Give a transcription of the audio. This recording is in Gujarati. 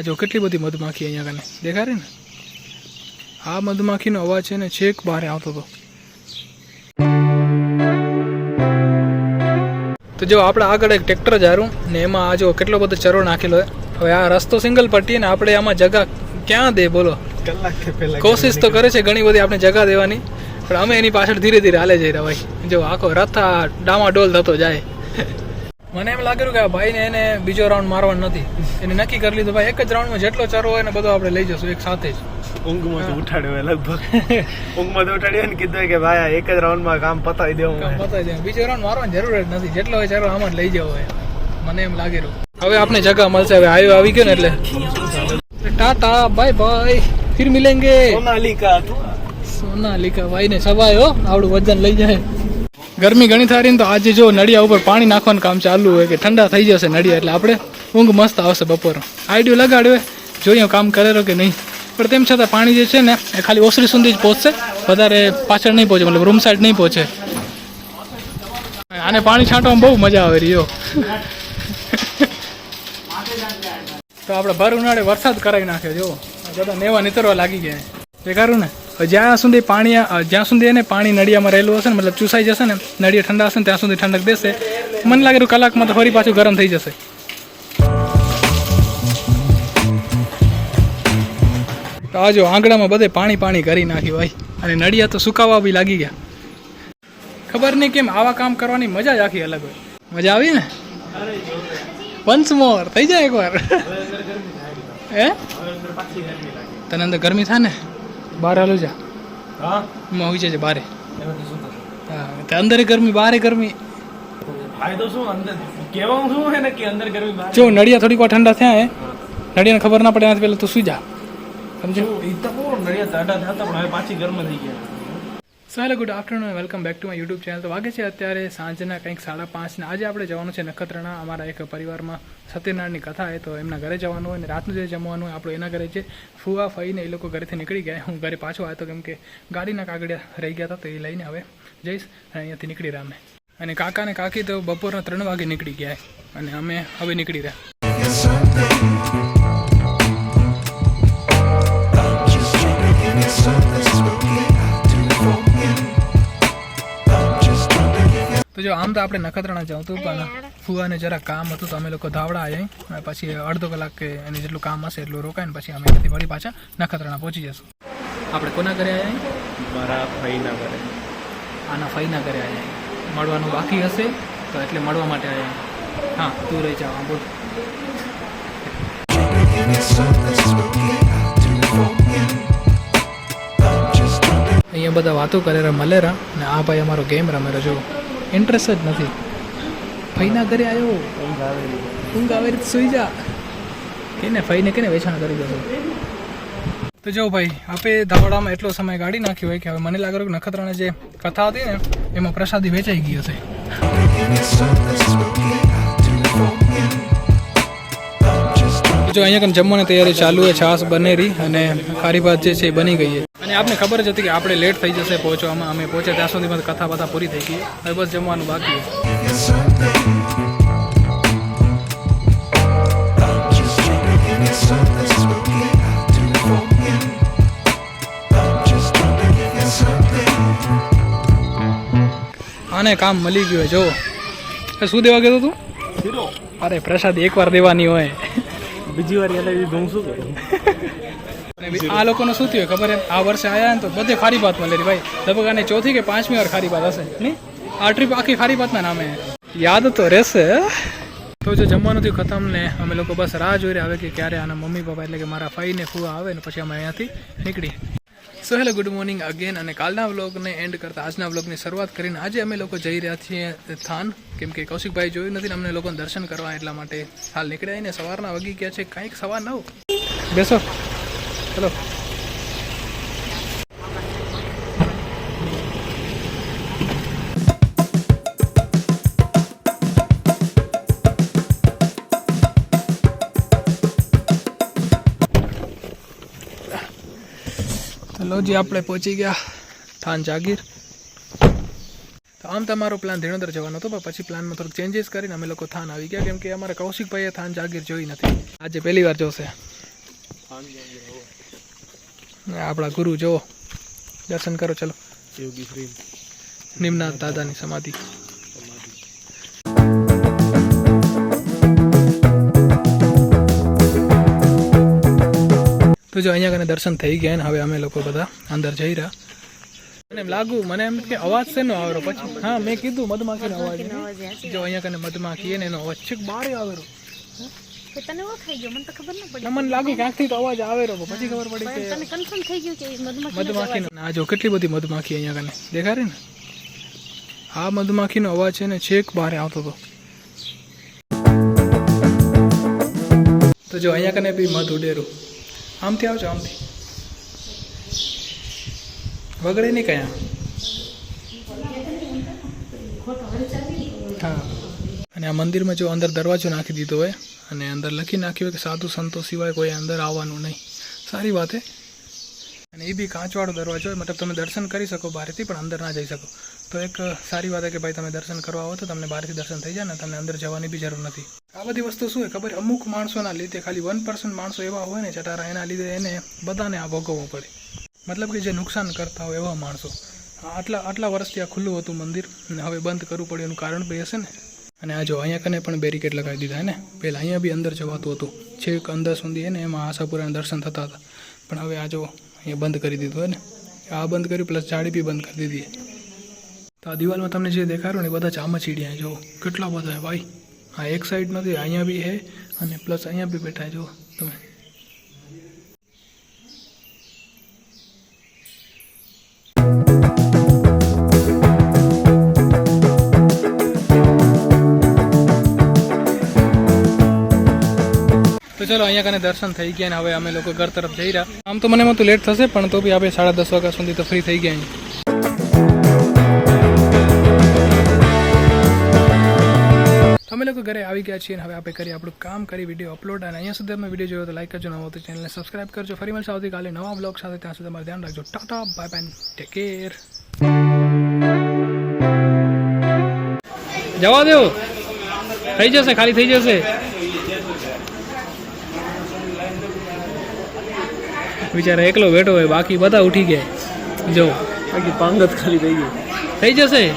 આ જો કેટલી બધી મધમાખી અહીંયા કને દેખાય રહી ને? આ મધમાખીનો અવાજ છે ને છેક બહાર આવતો હતો. તો જો આપણે આગળ એક ટ્રેક્ટર જારું ને એમાં આ જો કેટલો બધો ચરો નાખેલો હોય હવે આ રસ્તો સિંગલ પટ્ટી ને આપણે આમાં જગા ક્યાં દે બોલો? કલાક કોશિશ તો કરે છે ઘણી બધી આપણે જગા દેવાની પણ અમે એની પાછળ ધીરે ધીરે હાલે જઈ રહ્યા ભાઈ જો આખો રથ આ ડામાડોલ થતો જાય. મને એમ લાગ્યું કે ભાઈને એને બીજો રાઉન્ડ મારવાનો નથી. એને નક્કી કરી લીધું. ભાઈ એક જ રાઉન્ડમાં જેટલો ચરો હોય ને બધો આપણે લઈ જશું એક સાથે જ. ઊંઘમાં તો ઉઠાડ્યો લગભગ. ઊંઘમાં તો ઉઠાડ્યો ને કીધું કે ભાઈ આ એક જ રાઉન્ડમાં કામ પતાવી દેવું કામ પતાવી દેવું. બીજો રાઉન્ડ મારવાની જરૂર જ નથી. જેટલો હોય ચરો આમાં જ લઈ જવો હોય. મને એમ લાગેલું. હવે આપણે જગા મળશે. હવે આવ્યો આવી ગયો ને એટલે. Tata bye bye. ફિર મિલેંગે. સોનાલિકા સોનાલિકા ભાઈ ને સવાય હો. આવડું વજન લઈ જાય. ગરમી ઘણી થારી ને તો આજે જો નડિયા ઉપર પાણી નાખવાનું કામ ચાલુ હોય કે ઠંડા થઈ જશે નડિયા એટલે આપણે ઊંઘ મસ્ત આવશે બપોર. આઈડિયો લગાડ્યો જોઈએ કામ કરેલો કે નહીં. પણ તેમ છતાં પાણી જે છે ને, એ ખાલી ઓસરી સુધી જ પહોંચશે. વધારે પાછળ નહીં પહોંચે, મતલબ રૂમ સાઈડ નહીં પહોંચે. આને પાણી છાંટવામાં બહુ મજા આવે રહ્યો. તો આપણે ભર ઉનાળે વરસાદ કરાવી નાખ્યો જો બધા નેવા નીતરવા લાગી ગયા. દેખારું ને? હવે જ્યાં સુધી પાણી જ્યાં સુધી એને પાણી નળિયામાં રહેલું હશે ને મતલબ ચૂસાઈ જશે ને નળિયા ઠંડા હશે ને ત્યાં સુધી ઠંડક દેશે મને લાગે કલાકમાં તો ફરી પાછું ગરમ થઈ જશે. તો આ જો આંગણામાં બધે પાણી પાણી કરી નાખ્યું ભાઈ અને નળિયા તો સુકાવા બી લાગી ગયા. ખબર નહીં કેમ આવા કામ કરવાની મજા જ આખી અલગ હોય. મજા આવી ને? વન્સ મોર થઈ જાય એકવાર. હે? તને અંદર ગરમી થાય ને બહાર હાલો જા. હા? માં હોય જજે બારે. હા તે અંદર ગરમી બારે ગરમી. ફાયદો શું અંદર કહેવાનું શું હે ને કે અંદર ગરમી બહાર જો નડિયા થોડીક વાર ઠંડા થયા હે. નડિયાને ખબર ના પડે એનાથી પહેલાં તું સુઈ જા. સમજો ઈ તો નડિયા તાડા થતા પણ હવે પાછી ગરમ થઈ ગયા. So hello good afternoon welcome back to my YouTube channel તો વાગે છે અત્યારે સાંજના કંઈક સાડા પાંચને. આજે આપણે જવાનું છે નખત્રાણા. અમારા એક પરિવારમાં સત્યનારાયણની કથા હોય તો એમના ઘરે જવાનું હોય અને રાતનું જે જમવાનું હોય, આપણું એના ઘરે છે. ફૂવા ફઈને એ લોકો ઘરેથી નીકળી ગયા. હું ઘરે પાછો આવ્યો કેમ કે ગાડીના કાગડિયા રહી ગયા હતા, તો એ લઈને હવે જઈશ અને અહીંયાથી નીકળી રહ્યા અમે. અને કાકા અને કાકી તો બપોરના ત્રણ વાગે નીકળી ગયા અને અમે હવે નીકળી રહ્યા. તો જો આમ તો આપણે નખત્રાણા જવું હતું પણ ફુવાને જરા કામ હતું તો અમે લોકો ધાવડા આવ્યા અને પછી અડધો કલાક કે એને જેટલું કામ હશે એટલું રોકાઈને પછી અમે ત્યાંથી વળી પાછા નખત્રાણા પહોંચી જશું. આપણે કોના ઘરે આવ્યા મારા ફઈના ઘરે. આના ફઈના ઘરે આવ્યા મળવાનું બાકી હશે તો એટલે મળવા માટે આવ્યા હા તું રહી જાવ બોલ. અહીંયા બધા વાતો કરે રે મળે રા. ને આ ભાઈ અમારો ગેમ રમે રહ્યો જો. ઇન્ટરેસ્ટ જ નથી. ફઈના ઘરે આવ્યો ઊંઘ આવે રીતે સુઈ જા. કેને ફઈને કેને વેચાણ કરી દેશો તો જો ભાઈ આપણે ધાવડામાં એટલો સમય કાઢી નાખ્યો હોય કે હવે મને લાગે છે કે નખત્રાણા જે કથા હતી ને, એમાં પ્રસાદી વેચાઈ ગયો તો જો અહીંયા કન જમવાની તૈયારી ચાલુ છે છાસ બનેરી અને ખારી ભાત જે છે એ બની ગઈ છે. અને આપને ખબર જ હતી કે આપણે લેટ થઈ જશે પહોંચવામાં અમે પહોંચ્યા ત્યાં સુધીમાં કથા બધા પૂરી થઈ ગઈ. હવે બસ જમવાનું બાકી છે. આને કામ મળી ગયું જો એ શું દેવા કીધું તું અરે પ્રસાદ એકવાર દેવાની હોય. બીજી વાર યાદ આવી હું શું કરું? આ લોકોનું શું થયું? ખબર એમ? આ વર્ષે આયા ને તો બધે ખારી ભાત મળે ભાઈ. લગભગ આને ચોથી કે પાંચમી વાર ખારી ભાત હશે. નહીં? આ ટ્રીપ આખી ખારી ભાતના નામે. યાદ તો રહેશે. તો જો જમવાનું થયું ખતમ ને અમે લોકો બસ રાહ જોઈ રહ્યા. હવે કે ક્યારે આના મમ્મી પપ્પા એટલે કે મારા ફઈ ને ફુવા આવે ને પછી અમે અહીંયાથી નીકળી so hello good morning again અને કાલના વ્લોગને એન્ડ કરતા આજના વ્લોગની શરૂઆત કરીને આજે અમે લોકો જઈ રહ્યા છીએ થાન. કેમ કે કૌશિકભાઈ જોયું નથી અમને લોકોને દર્શન કરવા એટલા માટે હાલ નીકળ્યા ને સવારના વગી ગયા છે, કાંઈક સવાર નવ. બેસો. ચલો. ચલો જી આપણે પહોંચી ગયા થાન જાગીર. તો આમ તમારો પ્લાન ધીણોદર જવાનો હતો પણ પછી પ્લાનમાં થોડુંક ચેન્જીસ કરીને અમે લોકો થાન આવી ગયા કેમ કે અમારે કૌશિકભાઈએ થાન જાગીર જોઈ નથી. આજે પહેલી વાર જોશે. આપણા ગુરુ જુઓ. દર્શન કરો ચલો. યોગી નિમનાથ દાદાની સમાધિ. તો જો અહીંયા કને દર્શન થઈ ગયા ને હવે અમે લોકો બધા અંદર જઈ રહ્યા. મને એમ લાગુ મને એમ કે અવાજ શેનો આવેલો પછી. હા મેં કીધું મધમાખીનો અવાજ. જો. અહીંયા કને મધમાખી ને એનો અવાજ છેક બારે આવેલો તને ઓળખાઈ ગયો મને તો ખબર ન પડી. ના મને લાગ્યું ક્યાંકથી તો અવાજ આવે રહ્યો પછી ખબર પડી કે તને કન્ફર્મ થઈ ગયું કે મધમાખી મધમાખી આ જો કેટલી બધી મધમાખી અહીંયા કને. દેખાય રહી ને? આ મધમાખીનો અવાજ છે ને છેક બહાર આવતો હતો તો જો અહીંયા કને બી મધ ઉડેરું આમથી આવજો, આમથી. વગડે નહીં કયા. હા. અને આ મંદિરમાં જો અંદર દરવાજો નાખી દીધો હોય, અને અંદર લખી નાખ્યું હોય કે સાધુ સંતો સિવાય કોઈ અંદર આવવાનું નહીં. સારી વાત હે. અને એ બી કાંચવાળો દરવાજો મતલબ તમે દર્શન કરી શકો બહારથી, પણ અંદર ના જઈ શકો. તો એક સારી વાત છે કે ભાઈ તમે દર્શન કરવા આવો તો તમને બહારથી દર્શન થઈ જાય ને તમને અંદર જવાની બી જરૂર નથી. આ બધી વસ્તુ શું હોય ખબર? અમુક માણસોના લીધે ખાલી વન પર્સન્ટ માણસો એવા હોય ને ચટારા, એના લીધે એને બધાને આ ભોગવવું પડે. મતલબ કે જે નુકસાન કરતા હોય એવા માણસો. આટલા આટલા વર્ષથી આ ખુલ્લું હતું મંદિર અને હવે બંધ કરવું પડે એનું કારણ બી હશે ને? અને આ જો અહીંયા કને પણ બેરિકેડ લગાવી દીધા ને પહેલાં અહીંયા બી અંદર જવાતું હતું. છેક અંદર સુધી એને એમાં આશાપુરાના દર્શન થતા હતા. પણ હવે આ જો અહીંયા બંધ કરી દીધું હોય ને? આ બંધ કર્યું પ્લસ જાળી બી બંધ કરી દીધી તો આ દિવાલમાં તમને જે દેખાડો ને એ બધા ચામચીડિયા જો કેટલા બધા હે ભાઈ. આ એક સાઈડ નથી અહીંયા બી છે અને પ્લસ અહીંયા બી બેઠા જો ચલો, અહીંયા કને દર્શન થઈ ગયા ને હવે અમે લોકો ઘર તરફ જઈ રહ્યા. આમ તો મને એમાં તો લેટ થશે, પણ તો બી આપણે સાડા દસ વાગ્યા સુધી તો ફ્રી થઈ ગયા અમે લોકો ઘરે આવી ગયા છીએ હવે આપણે કરીએ આપણું કામ કરી વીડિયો અપલોડ અને અહીંયા સુધી તમે વીડિયો જોયો તો લાઈક કરજો નવો તો ચેનલને સબસ્ક્રાઈબ કરજો. ફરી મળશે આવતીકાલે નવા બ્લોગ સાથે, ત્યાં સુધી તમારે ધ્યાન રાખજો. Tata bye bye take care જવા દેવું થઈ જશે, ખાલી થઈ જશે. બિચારા એકલો બેઠો હોય બાકી બધા ઉઠી ગયા. જો. બાકી પાંગત ખાલી થઈ ગઈ. થઈ જશે?